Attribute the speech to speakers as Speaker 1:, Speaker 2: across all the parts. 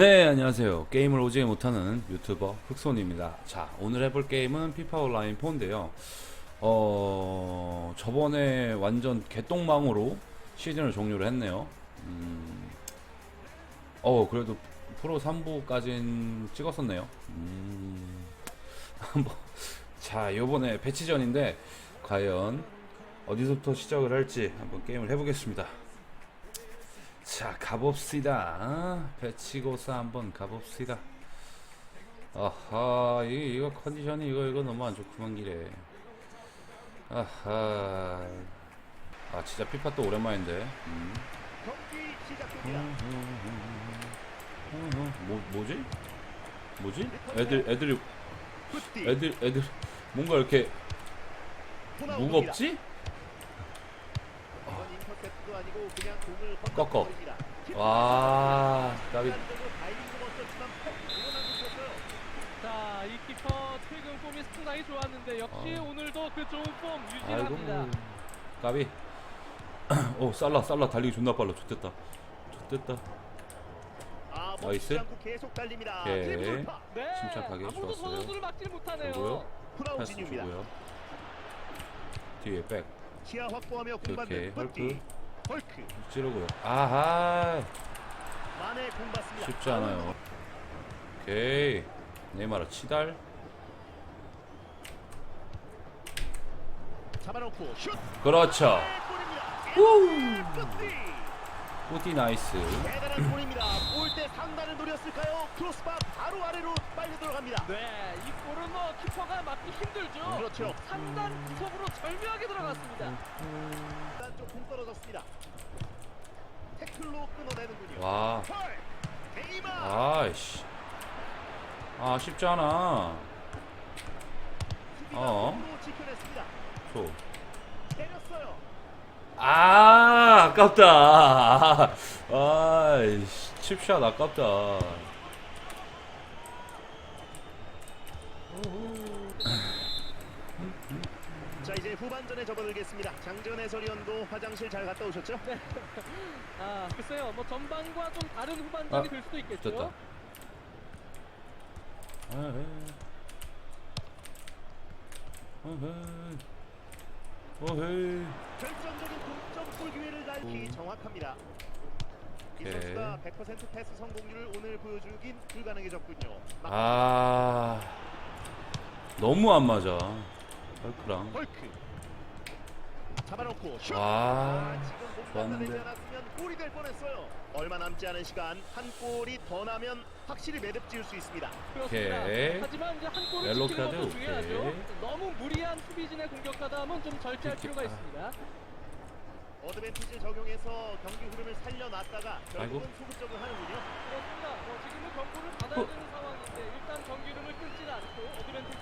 Speaker 1: 네, 안녕하세요. 게임을 오지게 못하는 유튜버 흑손입니다. 자, 오늘 해볼 게임은 피파 온라인 4인데요. 어, 저번에 완전 개똥망으로 시즌을 종료를 했네요. 음, 어, 그래도 프로 3부까진 찍었었네요. 음, 뭐, 자, 요번에 배치전인데, 과연 어디서부터 시작을 할지 한번 게임을 해보겠습니다. 자 가봅시다 배치고사 한번 가봅시다 아하 이, 이거 컨디션이 이거 이거 너무 안 좋구만 기래 아하 아 진짜 피파 또 오랜만인데 음.
Speaker 2: 경기 시작됩니다.
Speaker 1: 뭐, 뭐지? 뭐지? 애들
Speaker 2: 굿디
Speaker 1: 애들 애들 뭔가 이렇게. 무겁지?
Speaker 2: 이건 인터셉트도 아니고 그냥 공을
Speaker 1: 꺾어. 와
Speaker 2: 곳이었어요.
Speaker 3: 자, 이 키퍼 최근 폼이 상당히 좋았는데 역시
Speaker 1: 어.
Speaker 3: 오늘도 그 좋은 폼 유지합니다.
Speaker 1: 까비 오 살라 살라 달리기 존나 빨라 좋됐다 좋됐다
Speaker 2: 아,
Speaker 1: 나이스.
Speaker 2: 계속 달립니다.
Speaker 1: 오케이.
Speaker 3: 네,
Speaker 1: 침착하게
Speaker 3: 아무도
Speaker 1: 좋았어요.
Speaker 3: 선수를 막질 못하네요.
Speaker 1: 그리고요. 패스. 주고요 뒤에 백
Speaker 2: 시야 확보하며 공받는 굿디.
Speaker 1: 헐크. 찌르고요 아하
Speaker 2: 만에 공 받습니다.
Speaker 1: 쉽지 않아요 오케이 네이마르 치달
Speaker 2: 잡아놓고 슛.
Speaker 1: 그렇죠
Speaker 2: 골입니다. 굿디.
Speaker 1: 뿌디 나이스
Speaker 2: 대단한 골입니다. 골대 상단을 노렸을까요? 크로스바 바로 아래로 빨려 들어갑니다.
Speaker 3: 네, 이 골은 뭐 키퍼가 막기 힘들죠.
Speaker 2: 그렇죠.
Speaker 3: 상단 구석으로 절묘하게 들어갔습니다.
Speaker 2: 일단 좀공 떨어졌습니다. 태클로 끊어내는군요.
Speaker 1: 와
Speaker 2: 헐! 네이마!
Speaker 1: 아이씨 아 쉽지 않아 어.
Speaker 2: 어? 지켜냈습니다.
Speaker 1: 소.
Speaker 2: 때렸어요.
Speaker 1: 아 아깝다 아이씨 칩샷 아깝다
Speaker 2: 후반전에 접어들겠습니다. 장전 해설위원도 화장실 잘 갔다 오셨죠?
Speaker 3: 아, 글쎄요, 뭐 전반과 좀 다른 후반전이
Speaker 1: 아,
Speaker 3: 될 수도 있겠죠.
Speaker 1: 어헤이. 어헤이. 어헤이.
Speaker 2: 결정적인 동점골 기회를 날기 정확합니다. 이
Speaker 1: 오케이.
Speaker 2: 선수가 100% 패스 성공률을 오늘 보여주긴 불가능해졌군요. 막
Speaker 1: 아 너무 안 맞아 헐크랑
Speaker 2: 헐크 잡아놓고 슛.
Speaker 1: 와
Speaker 2: 아, 지금 못
Speaker 1: 좋았는데.
Speaker 2: 않았으면 골이 될 뻔했어요. 얼마 남지 않은 시간 한 골이 더 나면 확실히 매듭 지을 수 있습니다.
Speaker 3: 그렇습니다.
Speaker 1: 오케이.
Speaker 3: 하지만 이제 한 골을
Speaker 1: 옐로우
Speaker 3: 지키는 것도 중요하죠.
Speaker 1: 오케이.
Speaker 3: 너무 무리한 수비진의 공격하다 하면 좀 절제할
Speaker 1: 킥,
Speaker 3: 필요가
Speaker 1: 아.
Speaker 3: 있습니다.
Speaker 2: 어드밴티지 적용해서 경기 흐름을 살려놨다가 결국은
Speaker 1: 아이고.
Speaker 2: 소극적으로 하는군요.
Speaker 3: 그렇습니다. 뭐 지금은 경고를 받아야
Speaker 1: 어.
Speaker 3: 되는 상황인데 일단 경기름을 끊지는 않고 어드밴티지를 줬습니다.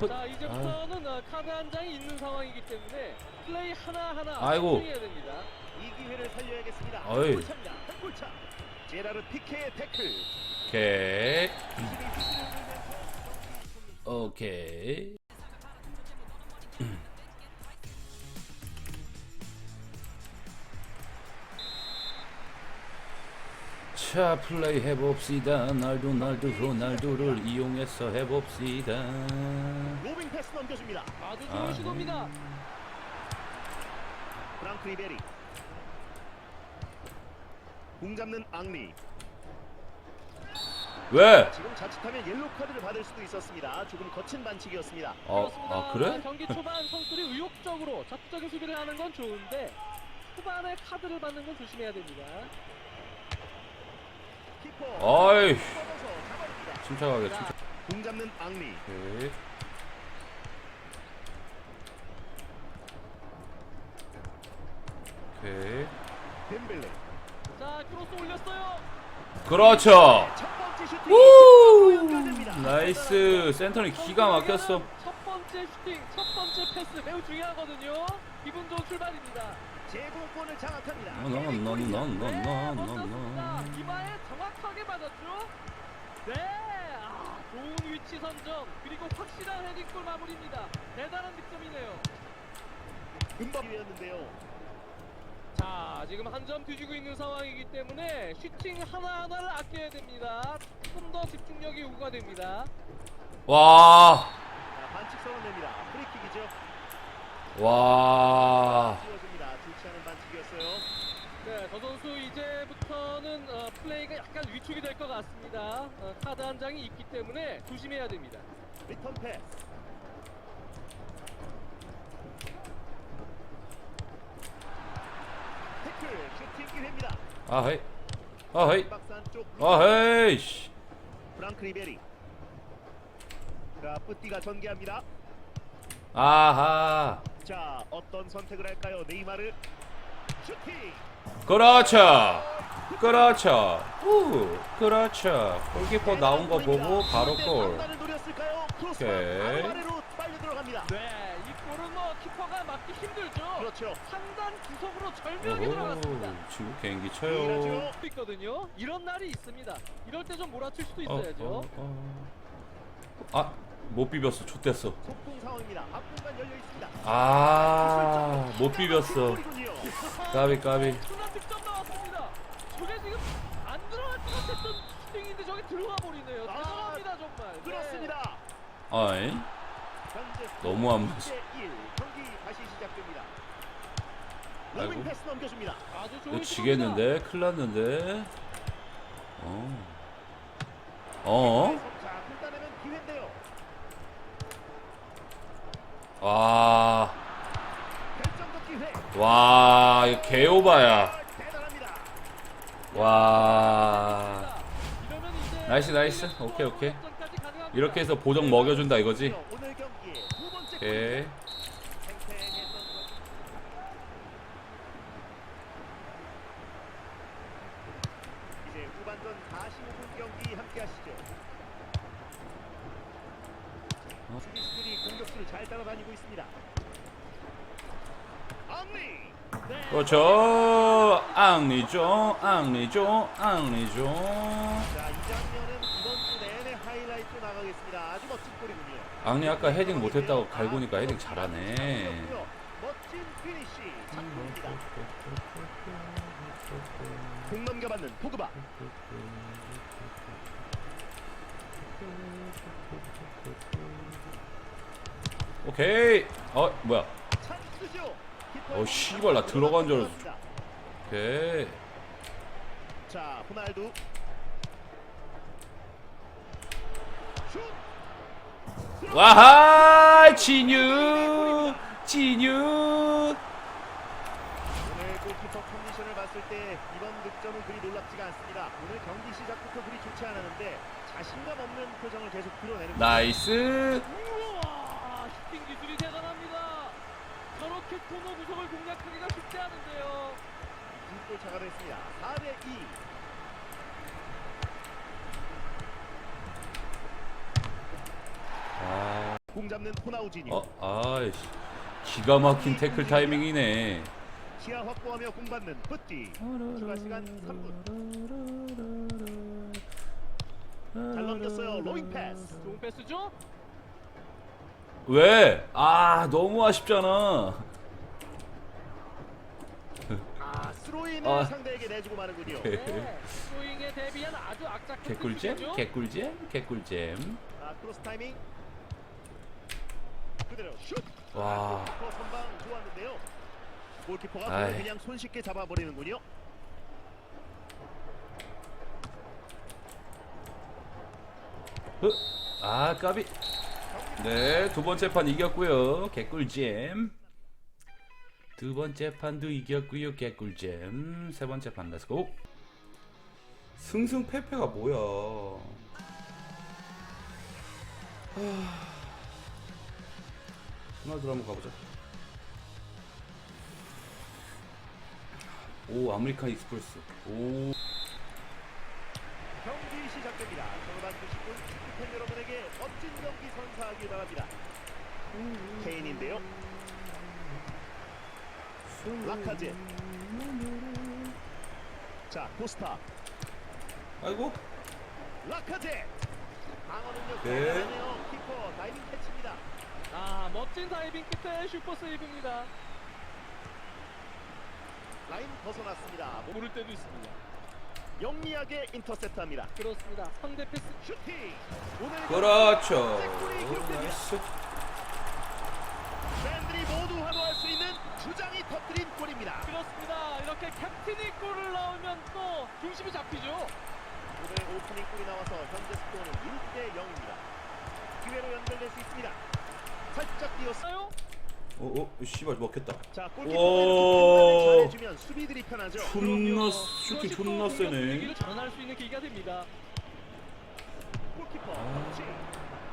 Speaker 1: 헛.
Speaker 3: 자 이제부터는 어, 카드 한 장이 있는 상황이기 때문에 플레이 하나 하나
Speaker 1: 아이고.
Speaker 3: 해야 됩니다.
Speaker 2: 이 기회를 살려야겠습니다.
Speaker 1: 어이.
Speaker 2: 한골 차입니다. 한골 차. 제라르 피케의 태클.
Speaker 1: 오케이 오케이 자 플레이 해봅시다 날도 날도 호날두를 이용해서 해봅시다
Speaker 2: 로빙 패스 넘겨줍니다.
Speaker 3: 아주 좋은
Speaker 1: 아.
Speaker 3: 시도입니다.
Speaker 2: 프랑크 리베리. 공 잡는 앙리.
Speaker 1: 왜?
Speaker 2: 지금 자칫하면 옐로 카드를 받을 수도 있었습니다. 조금 거친 반칙이었습니다.
Speaker 1: 어,
Speaker 3: 그렇습니다.
Speaker 1: 아 그래?
Speaker 3: 경기 초반 선수들이 의욕적으로 적극적인 수비를 하는 건 좋은데 후반에 카드를 받는 건 조심해야 됩니다.
Speaker 2: 잡아냅니다.
Speaker 1: 침착하게
Speaker 3: 자,
Speaker 1: 침착
Speaker 2: 공 잡는 앙리.
Speaker 1: 오케이 오케이
Speaker 2: 덴벨레.
Speaker 3: 자 크로스 올렸어요.
Speaker 1: 그렇죠
Speaker 2: 첫 번째 슈팅.
Speaker 1: 우
Speaker 2: 연결됩니다.
Speaker 1: 나이스 센터는 기가 막혔어
Speaker 3: 첫 번째 슈팅, 첫 번째 패스 매우 중요하거든요. 기분 좋은 출발입니다.
Speaker 2: 제공권을 장악합니다.
Speaker 1: 어, 넌넌넌넌넌넌넌.
Speaker 3: 이마에 정확하게 맞았죠. 네, 아, 좋은 위치 선정 그리고 확실한 헤딩골 마무리입니다. 대단한 득점이네요.
Speaker 2: 금방 기회였는데요.
Speaker 3: 자, 지금 한 점 뒤지고 있는 상황이기 때문에 슈팅 하나하나를 아껴야 됩니다. 조금 더 집중력이 요구가 됩니다.
Speaker 1: 와,
Speaker 2: 자, 반칙 선언됩니다. 프리킥이죠.
Speaker 1: 와.
Speaker 2: 띄워줍니다. 좋지 않은 반칙이었어요.
Speaker 3: 네, 저 선수 이제부터는 어, 플레이가 약간 위축이 될 것 같습니다. 어, 카드 한 장이 있기 때문에 조심해야 됩니다.
Speaker 2: 리턴 패스. 태클 슈팅 기회입니다.
Speaker 1: 아헤이, 아헤이,
Speaker 2: 박스 안쪽
Speaker 1: 아헤이, 씨.
Speaker 2: 프랑크 리베리. 자, 뿌띠가 전개합니다.
Speaker 1: 아하.
Speaker 2: 자, 어떤 선택을 할까요? 네이마르 슈팅.
Speaker 1: 그렇죠. 그렇죠. 우, 그렇죠. 골키퍼 나온 거 보고 바로 골. 오케이.
Speaker 2: 아래로 빨려 들어갑니다.
Speaker 3: 네, 이 골은 뭐 키퍼가 막기 힘들죠.
Speaker 2: 그렇죠.
Speaker 3: 상단 구석으로 절묘하게 들어갔습니다.
Speaker 1: 지금 개인기 쳐요.
Speaker 3: 있거든요. 이런 날이 있습니다. 이럴 때 좀 몰아칠 수도
Speaker 1: 어,
Speaker 3: 있어야죠.
Speaker 1: 어, 어. 아, 못 비볐어. 좆됐어.
Speaker 2: 속공 상황입니다. 앞공간 열려 있습니다.
Speaker 1: 아, 못 비볐어. 까비 까비.
Speaker 2: 아.
Speaker 3: 네.
Speaker 1: 아이, 너무 안 맞아.
Speaker 2: 1 경기 다시 시작됩니다.
Speaker 1: 아이고. 이거. 지겠는데? 큰일 났는데? 어. 어?
Speaker 2: 자, 불타내면 기회인데요.
Speaker 1: 와. 와, 이거 개오바야. 와. 나이스, 나이스. 오케이, 오케이. 이렇게 해서 보정 먹여준다 이거지? 오케이.
Speaker 2: 팽팽했던 것. 이제 후반전 45분 경기 함께 하시죠.
Speaker 1: 어?
Speaker 2: 수비수들이 공격수를 잘 따라다니고 있습니다.
Speaker 1: 그렇죠. 앙리죠, 앙리죠, 앙리죠.
Speaker 2: 자, 이 장면은 이번 주 내내 하이라이트 나가겠습니다. 아주 멋진 골이군요.
Speaker 1: 앙리 아까 헤딩 못했다고 갈구니까 헤딩 잘하네.
Speaker 2: 멋진 피니시 작품입니다. 공 넘겨받는 포그바.
Speaker 1: 오케이. 어, 뭐야? 어, 씨발, 나 들어간 줄 알았어. 오케이.
Speaker 2: 자, 호날두. 슛.
Speaker 1: 와하! 진유! 진유!
Speaker 2: 오늘 골키퍼 컨디션을 봤을 때 이번 득점은 그리 놀랍지가 않습니다. 오늘 경기 시작부터 그리 좋지 않았는데 자신감 없는 표정을 계속 드러내는
Speaker 1: 나이스!
Speaker 3: 슈팅 기술이 대단합니다. 저렇게 코너 구석을 공략하기가 쉽지 않은데요.
Speaker 2: 두골 차가 됐습니다. 4대 2.
Speaker 1: 아,
Speaker 2: 공 잡는 호나우지니.
Speaker 1: 어, 아이씨. 기가 막힌 태클 타이밍이네.
Speaker 2: 시야 확보하며 공 받는 뿌띠. 추가 시간 3분. 잘 넘겼어요. 로잉 패스.
Speaker 3: 좋은 패스죠?
Speaker 1: 왜? 아, 너무 아쉽잖아.
Speaker 2: 아, 스로인을
Speaker 1: 아.
Speaker 2: 상대에게 내주고 마는군요.
Speaker 3: 네. 스로잉에 대비한 아주 악착한
Speaker 1: 개꿀잼? 개꿀잼? 개꿀잼.
Speaker 2: 아, 크로스 타이밍. 그대로 슛.
Speaker 1: 와.
Speaker 2: 골키퍼 선방 좋았는데요. 골키퍼가
Speaker 1: 아이.
Speaker 2: 공을 그냥 손쉽게 잡아버리는군요.
Speaker 1: 흐. 아, 까비. 네, 두 번째 판 이겼고요. 개꿀잼. 두 번째 판도 이겼고요. 개꿀잼. 세 번째 판 렛츠고. 승승패패가 뭐야? 호날두 한번 가보자. 오, 아메리칸 익스프레스. 오.
Speaker 2: 경기 시작됩니다. 전반 90분 축구팬 여러분에게 멋진 경기 선사하길 바랍니다. 케인인데요. 라카제. 자, 코스타.
Speaker 1: 아이고.
Speaker 2: 라카제. 방어능력
Speaker 1: 네.
Speaker 2: 키퍼 다이빙 캐치입니다.
Speaker 3: 아, 멋진 다이빙 끝에 슈퍼 세이브입니다.
Speaker 2: 라인 벗어났습니다.
Speaker 3: 모를 때도 있습니다.
Speaker 2: 영리하게 인터셉트합니다.
Speaker 3: 그렇습니다. 상대 패스
Speaker 2: 슈팅. 오늘
Speaker 1: 그렇죠. 나이스.
Speaker 2: 팬들이 모두 환호할 수 있는 주장이 터뜨린 골입니다.
Speaker 3: 그렇습니다. 이렇게 캡틴이 골을 넣으면 또 중심이 잡히죠.
Speaker 2: 오늘 오프닝 골이 나와서 현재 스코어는 1대 0입니다. 기회로 연결될 수 있습니다. 살짝 뛰었어요.
Speaker 1: 오, 오, 씨발 먹혔다.
Speaker 2: 자,
Speaker 1: 오.
Speaker 2: 골키퍼는 잘해주면 수비들이 편하죠.
Speaker 1: 존나 슈팅 존나 세네.
Speaker 3: 분위기를 전환할 수 있는 계기가 됩니다.
Speaker 2: 골키퍼
Speaker 1: 아.
Speaker 2: 터치.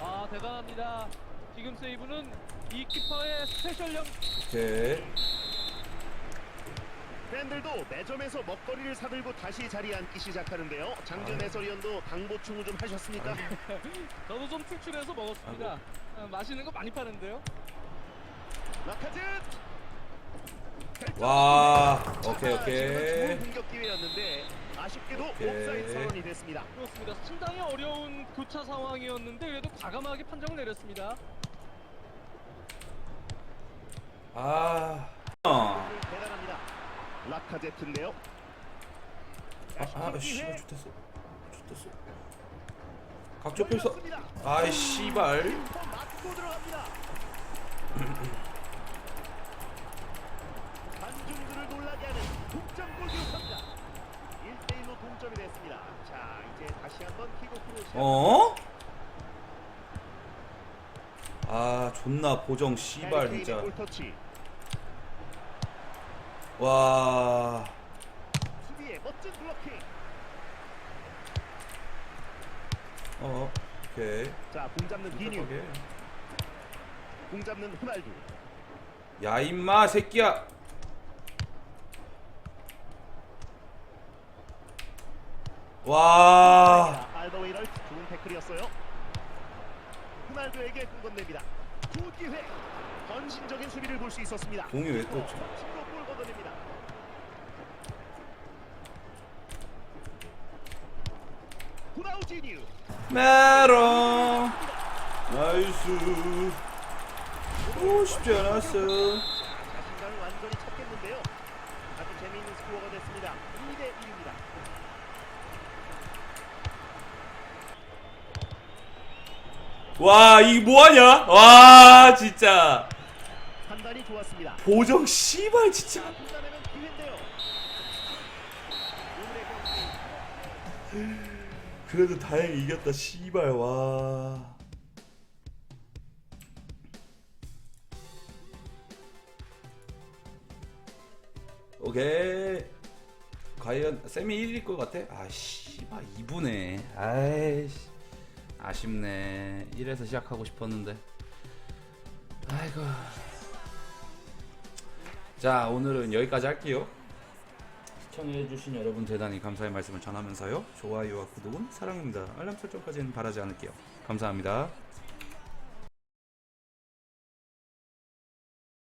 Speaker 3: 아 대단합니다. 지금 세이브는 이 키퍼의 스페셜형
Speaker 1: 오케이.
Speaker 2: 팬들도 매점에서 먹거리를 사들고 다시 자리에 앉기 시작하는데요. 장준 해설위원도 당 보충을 좀 하셨습니까?
Speaker 3: 저도 좀 출출해서 먹었습니다. 아, 맛있는 거 많이 파는데요.
Speaker 1: 와,
Speaker 2: 자,
Speaker 1: 오케이 오케이.
Speaker 2: 공격 기회였는데 아쉽게도
Speaker 1: 오케이.
Speaker 2: 옵사이드 선언이 됐습니다.
Speaker 3: 그렇습니다. 상당히 어려운 교차 상황이었는데 그래도 과감하게 판정을 내렸습니다.
Speaker 1: 아, 아,
Speaker 2: 오늘 대단합니다. 라카제트인데요. 자,
Speaker 1: 아, 씨발
Speaker 2: 기회.
Speaker 1: 좋댔어. 좋댔어. 각 좁혀서.
Speaker 2: 열렸습니다.
Speaker 1: 아이 씨발.
Speaker 2: 맞고 들어갑니다.
Speaker 1: 어? 아, 존나 보정 씨발 진짜. 와. 어, 오케이.
Speaker 2: 자, 공 잡는 비뉴.
Speaker 1: 오케이.
Speaker 2: 공 잡는 호날두.
Speaker 1: 야 임마 새끼야. 와.
Speaker 2: 자, 알더웨이럴 좋은 태클이었어요. 호날두에게 공 건넵니다. 굿 기회. 헌신적인 수비를 볼 수 있었습니다.
Speaker 1: 공이 왜
Speaker 2: 걷어냅니다. 호나우지뉴.
Speaker 1: 메롱. 나이스. 오 쉽지 않았어.
Speaker 2: 자신감을 완전히 찾겠는데요. 아주 재미있는 스코어가 됐습니다. 2대 1입니다.
Speaker 1: 와 이 뭐하냐? 와 진짜.
Speaker 2: 판단이 좋았습니다.
Speaker 1: 보정 씨발 진짜.
Speaker 2: 자, 분단하면 기회인데요. 오늘의 경기
Speaker 1: 그래도 다행히 이겼다 씨발 와. 오케이. 과연 쌤이 1위일 것 같아? 아 씨발 2부네. 아이씨. 아쉽네. 1에서 시작하고 싶었는데. 아이고. 자 오늘은 여기까지 할게요. 시청해주신 여러분 대단히 감사의 말씀을 전하면서요. 좋아요와 구독은 사랑입니다. 알람 설정까지는 바라지 않을게요. 감사합니다.